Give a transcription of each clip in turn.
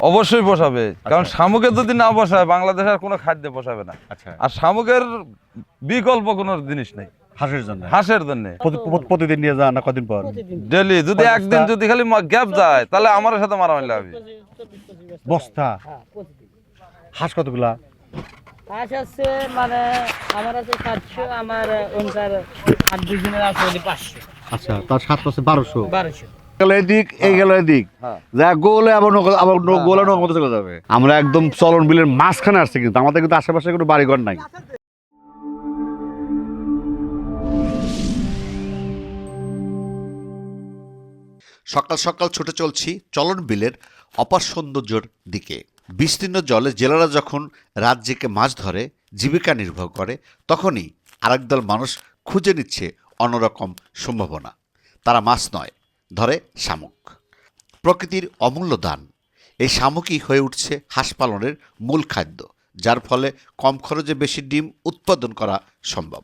অবশ্যই পোষাবে। কারণ শামুকের যদি না পোষায় বাংলাদেশ আর কোনো খাদ্য পোষাবে না। আচ্ছা। আর শামুকের বিকল্প কোনো জিনিস নেই। হাঁসের জন্য? হাঁসের জন্য। প্রতি- প্রতি- প্রতিদিন নিয়ে যান না কদিন পর? ডেলি। যদি একদিন যদি খালি গ্যাপ যায় তাহলে আমার সাথে মারামারি লাগবে। বস্তা? হ্যাঁ, হাঁস কতগুলা? হাঁস আছে মানে আমার আছে সাতশো আমার ওনকার আট দুজনের আছে পাঁচশো। আচ্ছা তার সাত আছে বারোশো। বারোশো। এদিক এই গেল এদিক। হ্যাঁ। যা গোলে আবার আবার গোলে নৌকা চলে যাবে। আমরা একদম চলন বিলের মাঝখানে আসছি কিন্তু। আমাদের কিন্তু আশেপাশে কোনো বাড়িঘর নাই। সকাল সকাল ছুটে চলছি চলন বিলের অপার সৌন্দর্যর দিকে। বিস্তীর্ণ জলে জেলেরা যখন রাজ্যকে মাছ ধরে জীবিকা নির্ভর করে তখনই আরেকদল মানুষ খুঁজে নিচ্ছে অন্যরকম সম্ভাবনা। তারা মাছ নয় ধরে শামুক। প্রকৃতির অমূল্য দান। এই শামুকই হয়ে উঠছে হাঁস পালনের মূল খাদ্য, যার ফলে কম খরচে বেশি ডিম উৎপাদন করা সম্ভব।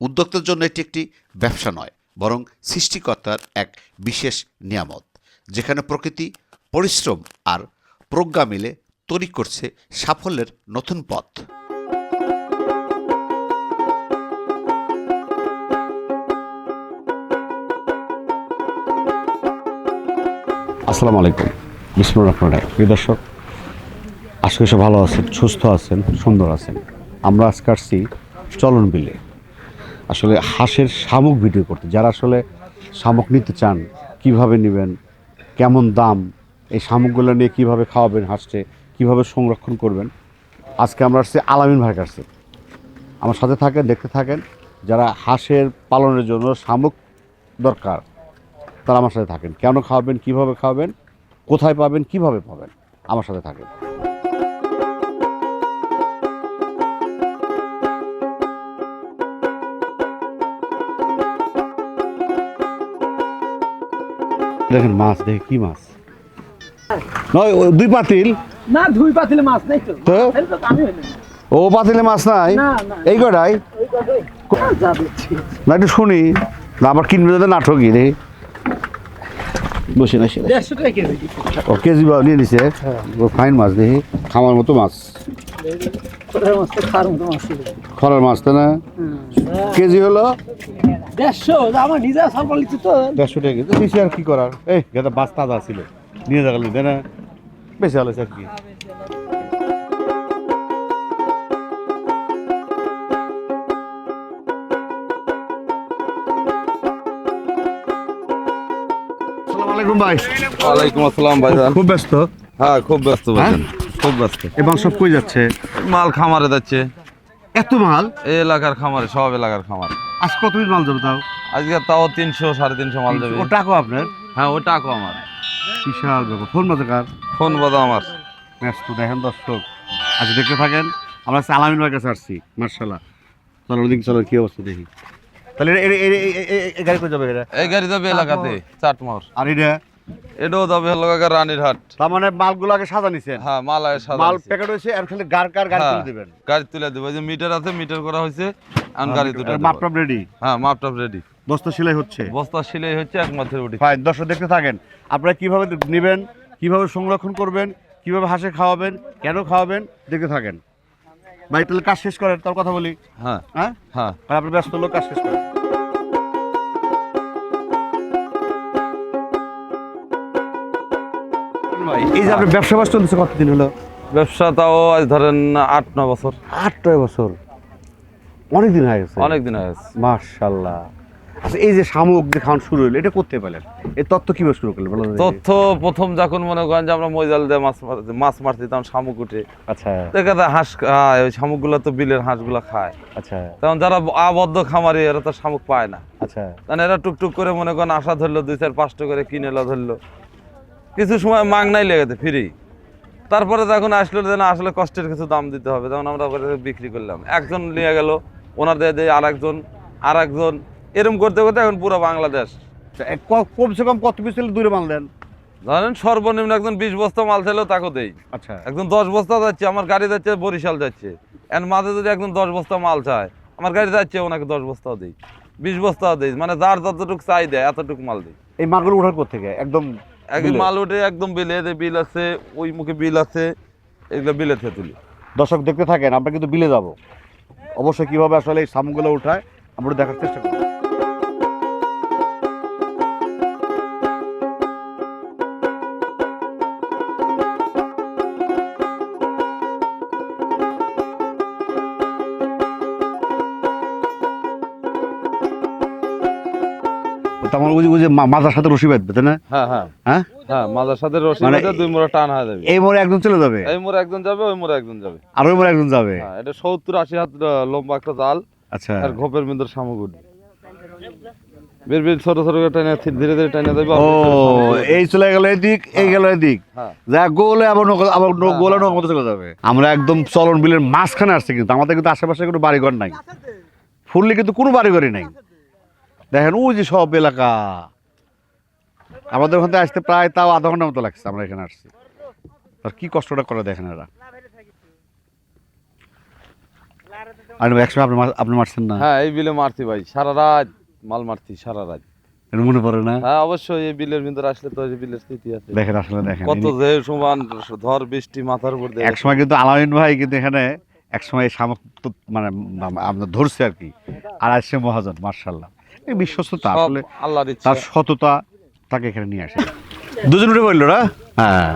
উদ্যোক্তার জন্য এটি একটি ব্যবসা নয়, বরং সৃষ্টিকর্তার এক বিশেষ নিয়ামত, যেখানে প্রকৃতি, পরিশ্রম আর প্রজ্ঞা মিলে তৈরি করছে সাফল্যের নতুন পথ। আসসালামু আলাইকুম। বিসমুর রহমান রায় প্রিয় দর্শক আজকে সব ভালো আছেন, সুস্থ আছেন, সুন্দর আছেন। আমরা আজকে আসছি চলন বিলে। আসলে হাঁসের শামুক ভিডিও করতে। যারা আসলে শামুক নিতে চান, কীভাবে নেবেন, কেমন দাম, এই শামুকগুলো নিয়ে কীভাবে খাওয়াবেন হাঁসকে, কীভাবে সংরক্ষণ করবেন, আজকে আমরা আসছি আলামিন ভাইয়ের কাছে। আমার সাথে থাকেন, দেখতে থাকেন, যারা হাঁসের পালনের জন্য শামুক দরকার। তারা আমার সাথে থাকেন। কেন খাওয়াবেন কীভাবে খাওয়াবেন কোথায় পাবেন কীভাবে পাবেন আমার সাথে থাকেন। দেখেন মাছ দেখে কি মাছ। নয় দুই পাতিল। না দুই পাতিলে মাছ নাই তো। ও পাতিলে মাছ নাই। এই কটাই। না একটু শুনি। না আবার কিনবে যাতে নাটকই রে বসে না সে দেড়শো টাকা কেজি। ও কেজি বা নিয়ে নিছে। ফাইন মাছ দেখি খামার মতো মাছ। কোথায় মাছ তো খাওয়ার মতো মাছ ছিল। খরার মাছ তো না? কেজি হলো? দেড়শো আমার নিজে সালপাল নিচ্ছে তো। দেড়শো টাকা তো বেশি আর কি করার? এই যেটা বাস তাজা ছিল। নিয়ে যাগলি তাই না? বেশি হলো আর কি? আসসালামু আলাইকুম ভাই। ওয়ালাইকুম আসসালাম ভাইজান। খুব ব্যস্ত? হ্যাঁ খুব ব্যস্ত ভাইজান খুব ব্যস্ত। এবার সব কই যাচ্ছে? মাল খামারে যাচ্ছে। এত মাল? এই এলাকার খামারে সব এলাকার খামার। আজ কতদিন মাল যাবে তাও? আজকে তাও তিনশো সাড়ে তিনশো মাল দেবে ও টাকা আপনার? হ্যাঁ ওই টাকো আমার। বিশাল ব্যাপার। ফোন বাজে কার? ফোন বাদা আমার। ব্যস্ত দেখেন দর্শক। আচ্ছা দেখতে থাকেন আমরা আলামিন ভাইয়ের কাছে আসছি মার্শাল্লাহ চলো ওদিকে চলো কি অবস্থা দেখি। তাহলে এ- এ- এ- এ- এ- এ- এ গাড়ি করে যাবে এটা এই গাড়ি যাবে এলাকাতে চাটমোর। আর এটা? এটাও যাবে হলো গিয়ে রানীর হাট। তার মানে মালগুলো আগে সাজা নিছেন? হ্যাঁ মাল সাদা মাল। প্যাকেট হয়েছে আর খালি গার কার গাড়ি হ্যাঁ, তুলে দেবেন? গাড়ি তুলে দেবো। এই যে মিটার আছে মিটার করা হয়েছে এখন গাড়ি দেবো। মাপটাপ রেডি হ্যাঁ মাপটাপ রেডি বস্তা সেলাই হচ্ছে? বস্তা সিলাই হচ্ছে এক মাথের উঠি ফাইন দর্শক দেখতে থাকেন। আপনারা কীভাবে নেবেন কীভাবে সংরক্ষণ করবেন কীভাবে হাঁসে খাওয়াবেন কেন খাওয়াবেন দেখতে থাকেন। ভাই তাহলে কাজ শেষ করেন তার কথা বলি। হ্যাঁ। হ্যাঁ? হ্যাঁ। আপনি ব্যস্ত লোক কাজ শেষ করেন। এই যে আপনি ব্যবসা বাস চলতেছে কতদিন হলো? ব্যবসা তাও আজ ধরেন আট ন বছর। আট নয় বছর। অনেক দিন হয়ে গেছে? অনেক দিন হয়ে গেছে। মার্শাল্লাহ আচ্ছা এই যে শামুক যে খাওয়ান শুরু হলো এটা করতে পেলেন এই তত্ত্ব কীভাবে শুরু করলেন। তথ্য প্রথম যখন মনে করেন যে আমরা মৈজাল দিয়ে মাছ মারতে মাছ মারতে তখন শামুক উঠে। আচ্ছা। দেখা যায় হাঁস খায় ওই শামুকগুলো তো বিলের হাঁসগুলো খায়। আচ্ছা। তখন যারা আবদ্ধ খামারি এরা তো শামুক পায় না। আচ্ছা। এরা টুকটুক করে মনে করেন আশা ধরলো দুই চার পাঁচটা করে কিনে ধরলো। কিছু সময় মাংনাই লেগেছে ফ্রি তারপরে যখন আসলো যে না আসলে কষ্টের কিছু দাম দিতে হবে তখন আমরা বিক্রি করলাম। একজন নিয়ে গেল ওনার দিয়ে দিয়ে আর একজন আর একজন এরম করতে করতে এখন পুরো বাংলাদেশ কমসে কম কত পিস দূরে মাল দেন? ধরেন সর্বনিম্ন একজন বিশ বস্তা মাল ছিল তাকে দেই। আচ্ছা। একজন দশ বস্তা যাচ্ছে আমার গাড়ি যাচ্ছে বরিশাল যাচ্ছে। এর মাঝে যদি একজন দশ বস্তা মাল চায় আমার গাড়ি যাচ্ছে ওনাকে দশ বস্তাও দিই। বিশ বস্তাও দিই মানে যার যতটুকু চাই দেয় এতটুকু মাল দিই। এই মালগুলো উঠার থেকে? একদম একদম মাল উঠে একদম বিলে বিল আছে ওই মুখে বিল আছে এগুলো বিলে থেকে তুলি। দর্শক দেখতে থাকেন আমরা কিন্তু বিলে যাব। অবশ্যই কীভাবে আসলে এই সামগুলো উঠায় আমরা দেখার চেষ্টা করব। ওই ওই যে সাথে রশি বাঁধবে তাই না? হ্যাঁ হ্যাঁ। হ্যাঁ? হ্যাঁ মাজার সাথে রশি মানে দুই মোড়া টান হয়ে যাবে। এই মোড়ে একজন চলে যাবে? এই মোড়ে একজন যাবে ওই মোড়ে একজন যাবে। আর ওই মোড়ে একজন যাবে? হ্যাঁ এটা সত্তর আশি হাত লম্বা একটা জাল। আচ্ছা। আর ঘোপের মধ্যে শামুক উঠবে বের বের ছোট ছোট করে টাইনে ধীরে ধীরে টাইনে দেবে ও এই চলে গেল এদিক এই গেল এদিক। হ্যাঁ। যা গোলে আবার নৌকা- আবার হ্যাঁ, গোলে হ্যাঁ, চলে যাবে। আমরা একদম চলন বিলের মাঝখানে আসছি কিন্তু আমাদের কিন্তু আশেপাশে কোনো বাড়িঘর নাই। ফুললি কিন্তু কোনো বাড়িঘরই নাই। দেখেন ওই যে সব এলাকা। আমাদের ওখান থেকে আসতে প্রায় তাও আধা ঘণ্টার মতো লাগছে আমরা এখানে আসছি। আর কি কষ্টটা করে দেখেন এরা? আর একসময় আপনি আপনি মারছেন না? হ্যাঁ এই বিলে মারতি ভাই সারা রাত মাল মারতি সারা রাত। এটা মনে পড়ে না? হ্যাঁ অবশ্যই এই বিলের ভিতরে আসলে তো এই বিলের স্থিতি আছে। দেখেন আসলে দেখেন কত যে সমান ঝড় বৃষ্টি মাথার উপর এক সময় কিন্তু আলামিন ভাই কিন্তু এখানে এক সময় শামুক মানে আমরা ধরছে আর কি। আর আসছে মহাজন মার্শাল্লাহ এই বিশ্বস্ততা আসলে আল্লাহর ইচ্ছা তার সততা তাকে এখানে নিয়ে আসে দুজন উঠে বলল না হ্যাঁ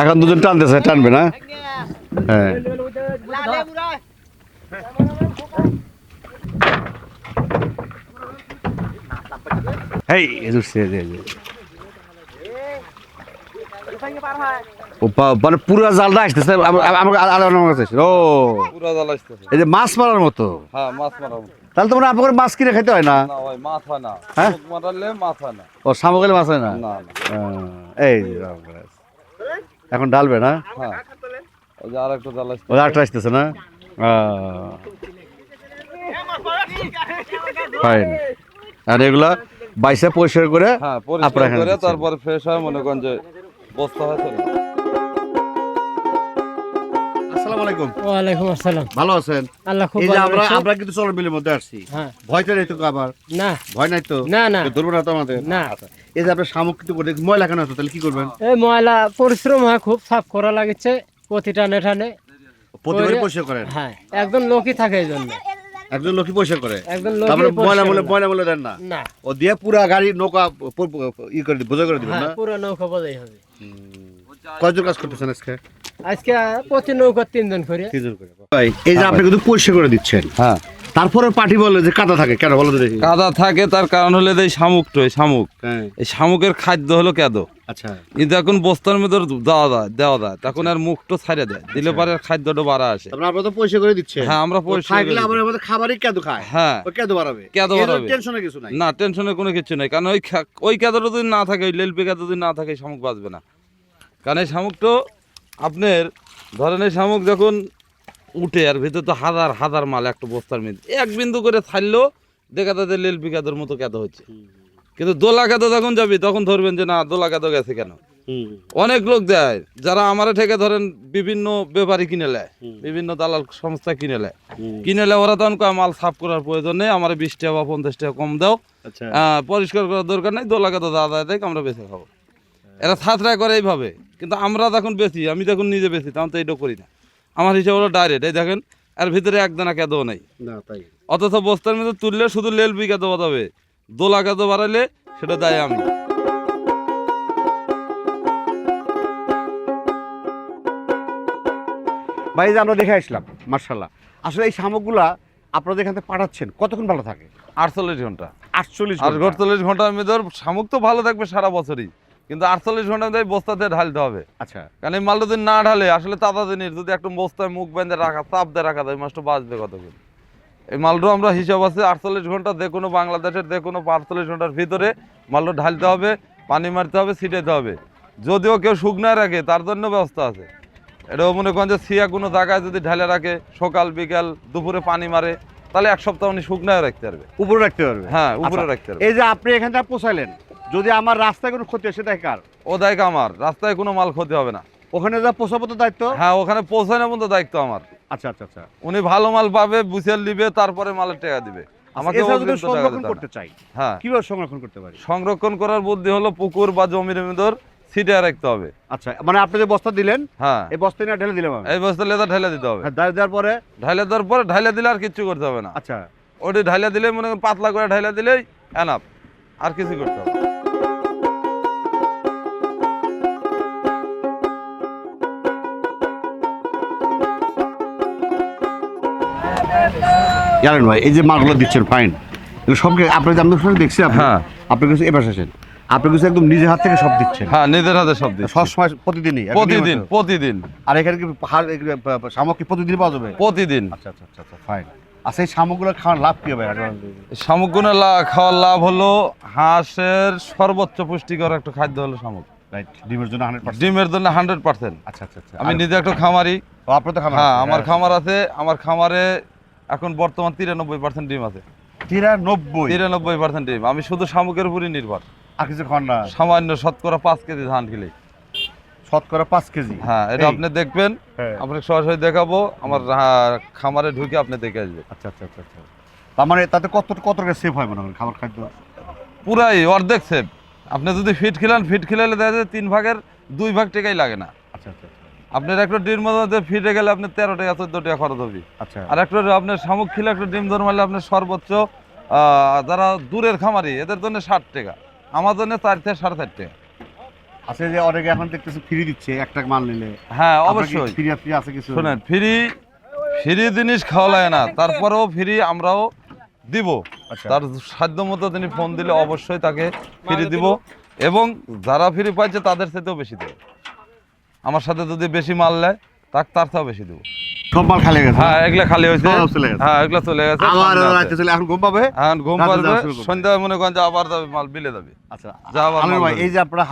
এখন দুজন টানতেছে টানবে না হ্যাঁ এই মানে পুরো জালটা আসতেছে আম- আম- আমাকে আলাদা আমার কাছে ও পুরা জ্বালা আসতেছে এই যে মাছ মারার মতো হ্যাঁ মাছ মারা মতো। তাহলে তো মানে আপনার মাছ কিনে খেতে হয় না? মাছ হয় না। হ্যাঁ? মারালে মাছ হয় না। ও সামগ্রী মাছ হয় না? এই। এখন ডালবে না? হ্যাঁ। ওই আসতেছে। না? ফাইন আর এগুলা বাইসে পরিষ্কার করে হ্যাঁ পরিষ্কার করে। তারপরে ফ্রেশ হয় মনে করেন যে বস্তা হয় আলাইকুম। ওয়ালাইকুম আসসালাম। ভালো আছেন? আল্লাহ খুব ভালো আমরা আমরা কিন্তু চলন মধ্যে আসছি। ভয়টা নেই তো আবার না। ভয় নাই তো? না না। ধরবো তো আমাদের? না। এই যে আপনার শামুক করে ময়লা কেন আছে? তাহলে কি করবেন? এই ময়লা পরিশ্রম হয় খুব সাফ করা লাগছে প্রতি টানে টানে। পরিষ্কার করেন হ্যাঁ একজন লোকই থাকে এই জন্য। একজন লোকই পরিষ্কার করে? একজন তারপরে ময়লা বলে ময়লা বলে দেন না? ও দিয়ে পুরা গাড়ি নৌকা ই করে বোঝা করে দিবেন হ্যাঁ না? পুরো নৌকা বোঝাই হবে। কয়জন কাজ করতেছেন আজকে? আজকে প্রতি নৌকা তিনজন করে। তিনজন করে ভাই এই যে আপনি কিন্তু পরিষ্কার করে দিচ্ছেন। হ্যাঁ। তারপরে পার্টি বলে যে কাদা থাকে কেন বলো তো দেখি। কাদা থাকে তার কারণ হলো এই শামুকটো এই শামুক। হ্যাঁ। এই শামুকের খাদ্য হলো কেদ। আচ্ছা। কিন্তু এখন বস্তার মধ্যে দেওয়া যায় দেওয়া যায় তখন আর মুখটো দেয়। দিলে পরে আর খাদ্যটা বাড়া আসে। তারপরে আপনারা তো পরিষ্কার করে দিচ্ছেন। হ্যাঁ আমরা পরিষ্কার থাকলে আমাদের খাবারই কেদু খায়। হ্যাঁ। ও কেদু বাড়াবে। কেদু বাড়াবে। টেনশনের কিছু নাই। না টেনশনের কোনো কিছু নেই। কারণ ওই ওই কেদারটা যদি না থাকে ওই লেলপি কেদা যদি না থাকে শামুক বাঁচবে না। কারণ এই শামুকটো আপনার ধরেন এই শামুক যখন উঠে আর ভিতরে তো হাজার হাজার মাল একটা বস্তার মধ্যে। এক বিন্দু করে ছাড়লেও দেখা যাচ্ছে লেলপি কেদার মতো কেদা হচ্ছে। কিন্তু দোলা কেদা যখন যাবি তখন ধরবেন যে না দোলা কেদা গেছে কেন? অনেক লোক দেয় যারা আমার থেকে ধরেন বিভিন্ন ব্যাপারী কিনে নেয় বিভিন্ন দালাল সংস্থা কিনে নেয়। কিনে নেয় ওরা তখন মাল সাফ করার প্রয়োজন নেই আমার বিশ টাকা বা পঞ্চাশ টাকা কম দাও। আচ্ছা। পরিষ্কার করার দরকার নেই দোলাকে তো দাদা দেয় আমরা বেঁচে খাব। এরা ছাত্রা করে এইভাবে। কিন্তু আমরা যখন বেশি আমি যখন নিজে বেশি তখন তো এইটা করি না। আমার হিসাব হলো ডাইরেক্ট এই দেখেন এর ভিতরে একদানা কেদও নেই। না তাই। অথচ বস্তার মধ্যে তুললে শুধু লেল বি কেদো বাঁধাবে দোলা কেদো বাড়াইলে সেটা দেয় আমি। ভাই যে আমরা দেখে আসলাম মার্শাল্লাহ আসলে এই শামুকগুলা আপনাদের যেখান থেকে পাঠাচ্ছেন কতক্ষণ ভালো থাকে? আটচল্লিশ ঘণ্টা। আটচল্লিশ আটচল্লিশ ঘণ্টার মধ্যে ওর শামুক তো ভালো থাকবে সারা বছরই। কিন্তু আটচল্লিশ ঘণ্টার মধ্যে বস্তাতে ঢালতে হবে। আচ্ছা। কারণ এই মালটা যদি না ঢালে আসলে তাজা জিনিস যদি একটা বস্তায় মুখ বেঁধে রাখা চাপ দিয়ে রাখা যায় মাছটা বাঁচবে কতক্ষণ? এই মালটা আমরা হিসাব আছে আটচল্লিশ ঘণ্টা যে কোনো বাংলাদেশের যে কোনো আটচল্লিশ ঘণ্টার ভিতরে মালটা ঢালতে হবে পানি মারতে হবে ছিটাইতে হবে। যদিও কেউ শুকনায় রাখে তার জন্য ব্যবস্থা আছে। এটাও মনে করেন যে সিয়া কোনো জায়গায় যদি ঢালে রাখে সকাল বিকাল দুপুরে পানি মারে তাহলে এক সপ্তাহ উনি শুকনায় রাখতে পারবে। উপরে রাখতে পারবে? হ্যাঁ উপরে আচ্ছা, রাখতে পারবে। এই যে আপনি এখানটা পোষাইলেন যদি আমার রাস্তায় কোনো ক্ষতি হয় সেটাই কার? ও দায়িত্ব আমার রাস্তায় কোনো মাল ক্ষতি হবে না। ওখানে যা পোষাবো তো দায়িত্ব? হ্যাঁ ওখানে পৌঁছানোর মতো দায়িত্ব আমার। আচ্ছা আচ্ছা আচ্ছা। উনি ভালো মাল পাবে বুঝিয়ে নিবে তারপরে মালের টাকা দিবে। আমাকে সংরক্ষণ করতে চাই হ্যাঁ। কীভাবে সংরক্ষণ করতে পারি? সংরক্ষণ করার বুদ্ধি হলো পুকুর বা জমির ভিতর ছিটিয়ে রাখতে হবে। আচ্ছা মানে আপনি যে বস্তা দিলেন হ্যাঁ। এই বস্তা নিয়ে ঢেলে দিলাম এই বস্তা লেদা ঢেলে দিতে হবে। হ্যাঁ, দেওয়ার পরে? ঢাইলে দেওয়ার পরে ঢাইলে দিলে আর কিচ্ছু করতে হবে না। আচ্ছা। ওটি ঢাইলে দিলে মনে করেন পাতলা করে ঢাইলে দিলেই এনাফ আর কিছু করতে হবে জানেন ভাই এই যে মালগুলো দিচ্ছেন ফাইন এগুলো সব কি- আপনার আমি সঙ্গে দেখছি হ্যাঁ। আপনার কাছে এবার আসেন। আপনার কাছে একদম নিজের হাত থেকে সব দিচ্ছেন। হ্যাঁ নিজের হাতে সব দিচ্ছি। সবসময় প্রতিদিনই প্রতিদিন প্রতিদিন। আর এখানে কি প্রতিদিন পাওয়া যাবে? প্রতিদিন। আচ্ছা আচ্ছা আচ্ছা আচ্ছা ফাইন আচ্ছা এই সামগ্রীগুলো খাওয়ার লাভ কি হবে? খাওয়ার লাভ হলো হাঁসের সর্বোচ্চ পুষ্টিকর একটা খাদ্য হলো শামুক রাইট ডিমের জন্য হান্ড্রেড ডিমের জন্য হান্ড্রেড পার্সেন্ট আচ্ছা আচ্ছা আচ্ছা। আমি নিজে একটা খামারি। আপনার তো খামার হ্যাঁ আমার খামার আছে আমার খামারে এখন বর্তমান তিরানব্বই পার্সেন্ট ডিম আছে। তিরানব্বই? তিরানব্বই পার্সেন্ট ডিম। আমি শুধু শামুকের উপরই নির্ভর। আর কিছু খান না? সামান্য শতকরা পাঁচ কেজি ধান কিলে শতকরা পাঁচ কেজি? হ্যাঁ এটা আপনি দেখবেন। হ্যাঁ। আপনাকে সরাসরি দেখাবো। আমার খামারে ঢুকে আপনি দেখে আসবেন আচ্ছা আচ্ছা আচ্ছা আচ্ছা। তার মানে তাতে কত কত টাকা সেভ হয় মনে হয় খাবার খাদ্য? পুরাই অর্ধেক সেভ আপনি যদি ফিট খিলান ফিট খিলালে দেখা যায় তিন ভাগের দুই ভাগ টাকাই লাগে না। আচ্ছা আচ্ছা আচ্ছা। আপনার একটা ডিম মধ্যে ফিটে গেলে আপনি তেরো টাকা চোদ্দ টাকা খরচ হবে। আচ্ছা। আর একটা আপনার শামুক খিলে একটা ডিম ধর মারলে আপনার সর্বোচ্চ যারা দূরের খামারি এদের জন্য ষাট টাকা। আমার জন্য চার থেকে সাড়ে চার টাকা। আচ্ছা এই যে অনেকে এখন দেখতেছি ফ্রি দিচ্ছে একটা মাল নিলে। হ্যাঁ অবশ্যই। ফ্রি ফ্রি আছে কিছু? শোনেন ফ্রি ফ্রি জিনিস খাওয়া লাগে না। তারপরেও ফ্রি আমরাও দিব। আচ্ছা। তার সাধ্য মতো তিনি ফোন দিলে অবশ্যই তাকে ফ্রি দিব। এবং যারা ফ্রি পাইছে তাদের সাথেও বেশি দেবো। আমার সাথে যদি বেশি মাল নেয় তাক তার থেকেও বেশি দেবো। সব মাল খালি গেছে। হ্যাঁ এগুলা খালি হয়েছে। হ্যাঁ এগুলা চলে গেছে আবার রাতে চলে এখন ঘুম পাবে? এখন ঘুম রাতে পারবে যাওয়া শুরু করবে। সন্ধ্যায় মনে করেন যে আবার যাবে মাল বিলে যাবে। আচ্ছা আমির ভাই এই যে আপনারা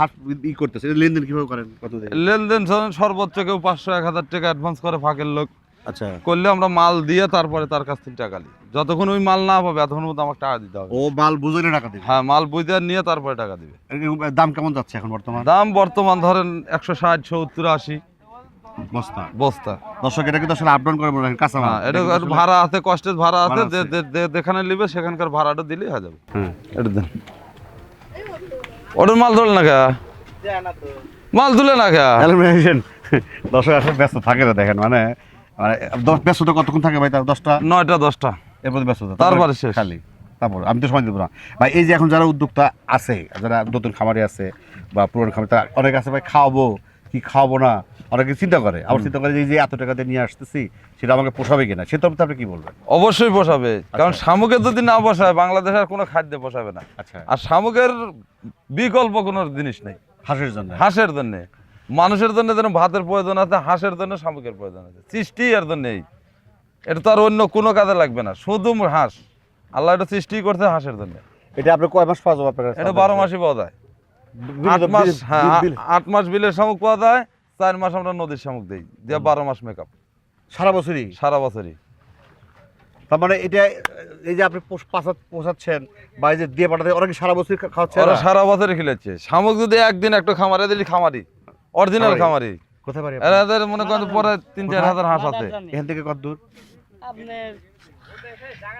ই করতেছে লেনদেন কীভাবে করেন কত লেনদেন সর্বোচ্চ কেউ পাঁচশো এক হাজার টাকা অ্যাডভান্স করে ফাঁকের লোক। আচ্ছা। করলে আমরা মাল দিয়ে তারপরে তার কাছ থেকে টাকা নিই। যতক্ষণ ওই মাল না পাবে এতক্ষণ মতো আমাকে টাকা দিতে হবে। ও মাল বুঝে টাকা দেবে? হ্যাঁ মাল বুঝে নিয়ে তারপরে টাকা দিবে। দাম কেমন যাচ্ছে এখন বর্তমান? দাম বর্তমান ধরেন একশো ষাট সত্তর আশি। বস্তা। বস্তা। দর্শক এটা কিন্তু আসলে আপ ডাউন করে মনে কাঁচা মাল। হ্যাঁ এটা ভাড়া আছে কষ্টের ভাড়া আছে যে- যেখানে নিবে সেখানকার ভাড়াটা দিলেই হয়ে যাবে। হ্যাঁ এটা দেন। ওটার মাল ধরল না কে? মাল তুলে না কে? তাহলে মেয়েছেন দর্শক আসলে ব্যস্ত থাকে না দেখেন মানে ব্যস্ততা কতক্ষণ থাকে ভাই? তার দশটা? নয়টা দশটা। এর মধ্যে ব্যস্ততা। তারপরে শেষ। খালি। তারপর আমি তো সময় দেবো না। ভাই এই যে এখন যারা উদ্যোক্তা আছে যারা নতুন খামারি আছে বা পুরনো খামারি তারা অনেক আছে ভাই খাওয়াবো কি খাওয়াবো না? অনেকে চিন্তা করে। আবার চিন্তা করে যে এত টাকা দিয়ে নিয়ে আসতেছি সেটা আমাকে পোষাবে কিনা? সে তো আপনি কি বলবেন? অবশ্যই পোষাবে। কারণ আচ্ছা। শামুকের যদি না বসায় বাংলাদেশ আর কোনো খাদ্যে পোষাবে না। আচ্ছা। আর শামুকের বিকল্প কোনো জিনিস নেই। হাঁসের জন্য? হাঁসের জন্য। মানুষের জন্য যেন ভাতের প্রয়োজন আছে হাঁসের জন্য শামুকের প্রয়োজন আছে। সৃষ্টি এর জন্য এই। এটা তো আর অন্য কোনো কাজে লাগবে না শুধু হাঁস। আল্লাহ এটা সৃষ্টি করছে হাঁসের জন্য। এটা আপনি কয় মাস পাওয়া যাবে আপনার এটা বারো মাসই পাওয়া যায়। আট মাস হ্যাঁ আট মাস বিলের শামুক পাওয়া যায় চার মাস আমরা নদীর শামুক দিই দিয়ে বারো মাস মেকআপ সারা বছরই? সারা বছরই। তার মানে এটা এই যে আপনি পোষাচ্ছেন বা এই যে দিয়ে পাঠাতে অনেকে সারা বছর খাওয়াচ্ছে? সারা বছরই খেলেছে শামুক যদি একদিন একটু খামারে দিলি খামারি। অরিজিনাল খামারি। কোথায় পারি এদের মনে করেন পরে তিন চার হাজার হাঁস আছে। এখান থেকে কত দূর? আপনার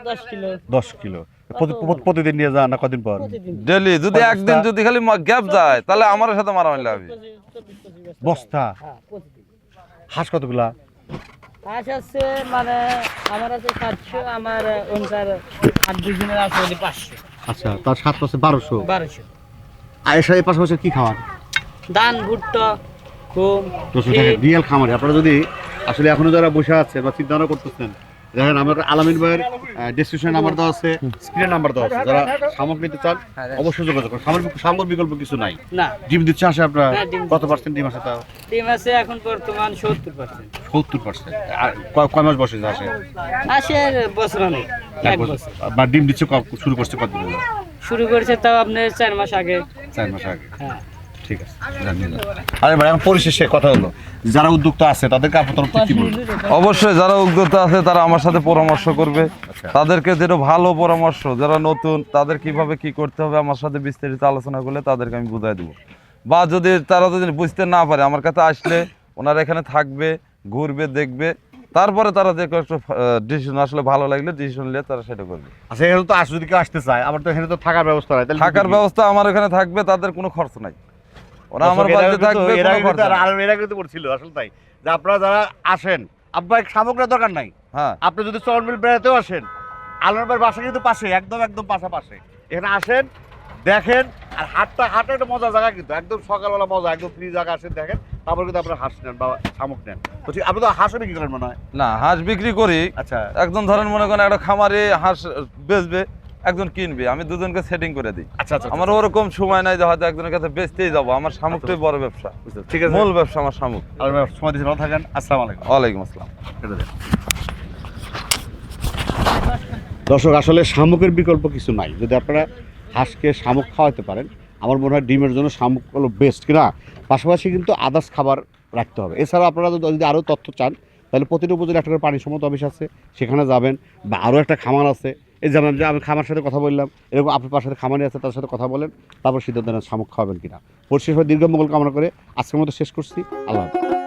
দশ কিলো। দশ কিলো। প্রতি- প্রতি- প্রতিদিন নিয়ে যান না কদিন পর? ডেলি যদি একদিন বস্তা? যদি খালি গ্যাপ যায় তাহলে আমার সাথে মারামারি লাগবে। পঁচিশ বস্তা। হ্যাঁ প্রতিদিন। হাঁস কতগুলা? হাঁস আছে মানে আমার আছে সাতশো আমার ওনকার আছে পাঁচশো। আচ্ছা তার সাত পাশে বারোশো। বারোশো। আর এর সাথে পাশাপাশি কি খাওয়ান? ধান ভুট্টা গম দর্শক রিয়েল খামারে আপনারা যদি আসলে এখনও যারা বসে আছে বা চিন্তা ভাবনা করতেছেন দেখেন আমার আলামিন ভাইয়ের ডিসক্রিপশন নাম্বার দেওয়া আছে স্ক্রিনের নাম্বার দেওয়া আছে। যারা সামগ্রী নিতে চান অবশ্যই যোগাযোগ করুন। সামগ্রী সামগ্রী বিকল্প কিছু নাই। না। ডিম দিচ্ছে আসে আপনার হ্যাঁ, কত পার্সেন্ট ডিম আসে তাও? টিম আছে এখন বর্তমান সত্তর পার্সেন্ট সত্তর পার্সেন্ট আর কয় মাস বসে আসে? হাঁসের বছর অনেক বা ডিম দিচ্ছে শুরু করছে কত শুরু করেছে তাও আপনার চার মাস আগে। চার মাস আগে। হ্যাঁ। ঠিক আছে আরে ভাই এখন পরিশেষে কথা হলো। যারা উদ্যোক্তা আছে তাদেরকে আপনার তরফ থেকে কি বলবেন অবশ্যই যারা উদ্যোক্তা আছে তারা আমার সাথে পরামর্শ করবে। আচ্ছা। তাদেরকে যেটা ভালো পরামর্শ যারা নতুন তাদের কীভাবে কি করতে হবে আমার সাথে বিস্তারিত আলোচনা করলে তাদেরকে আমি বুঝাই দেবো। বা যদি তারা যদি বুঝতে না পারে আমার কাছে আসলে ওনারা এখানে থাকবে ঘুরবে দেখবে তারপরে তারা যে একটা ডিসিশন আসলে ভালো লাগলে ডিসিশন নিয়ে তারা সেটা করবে। আচ্ছা এখানে তো আসলে যদি কেউ আসতে চায় আমার তো এখানে তো থাকার ব্যবস্থা নাই থাকার ব্যবস্থা আমার এখানে থাকবে তাদের কোনো খরচ নাই। ওরা আমার বাড়িতে থাকবে এর আগে কিন্তু এর আগে কিন্তু আসলে তাই। যে আপনারা যারা আসেন আপনার সামগ্রীর দরকার নাই। হ্যাঁ। আপনি যদি বেড়াতেও আসেন আলোরবার বাসা কিন্তু পাশে একদম একদম পাশাপাশি। এখানে আসেন দেখেন আর হাটটা হাটে একটা মজার জায়গা কিন্তু একদম সকালবেলা মজা একদম ফ্রি জায়গা আসেন দেখেন তারপর কিন্তু আপনারা হাঁস নেন বা শামুক নেন। তো ঠিক আপনি তো হাঁসও বিক্রি করেন মনে হয়? না হাঁস বিক্রি করি। আচ্ছা। একজন ধরেন মনে করেন একটা খামারে হাঁস বেচবে একজন কিনবে আমি দুজনকে সেটিং করে দিই। আচ্ছা আচ্ছা আমার ওরকম সময় নাই যে হয়তো একজনের কাছে বেচতেই যাব আমার শামুকটাই বড় ব্যবসা। ঠিক আছে। মূল ব্যবসা আমার শামুক। সময় দিয়েছেন ভালো থাকেন আসসালামু আলাইকুম। ওয়ালাইকুম আসসালাম। দর্শক আসলে শামুকের বিকল্প কিছু নাই। যদি আপনারা হাঁসকে শামুক খাওয়াতে পারেন আমার মনে হয় ডিমের জন্য শামুক হলো বেস্ট কিনা পাশাপাশি কিন্তু আদার্স খাবার রাখতে হবে। এছাড়া আপনারা যদি আরও তথ্য চান তাহলে প্রতিটি উপজেলা একটা করে পানি সম্মত অফিস আছে সেখানে যাবেন বা আরও একটা খামার আছে এই যেমন আমি খামার সাথে কথা বললাম, এরকম আপনার সাথে খামারি আছে, তার সাথে কথা বলেন, তারপর সিদ্ধান্ত নেন শামুক খাওয়াবেন কিনা পরিশেষ দীর্ঘ মঙ্গল কামনা করে আজকের মতো শেষ করছি আল্লাহ হাফেজ।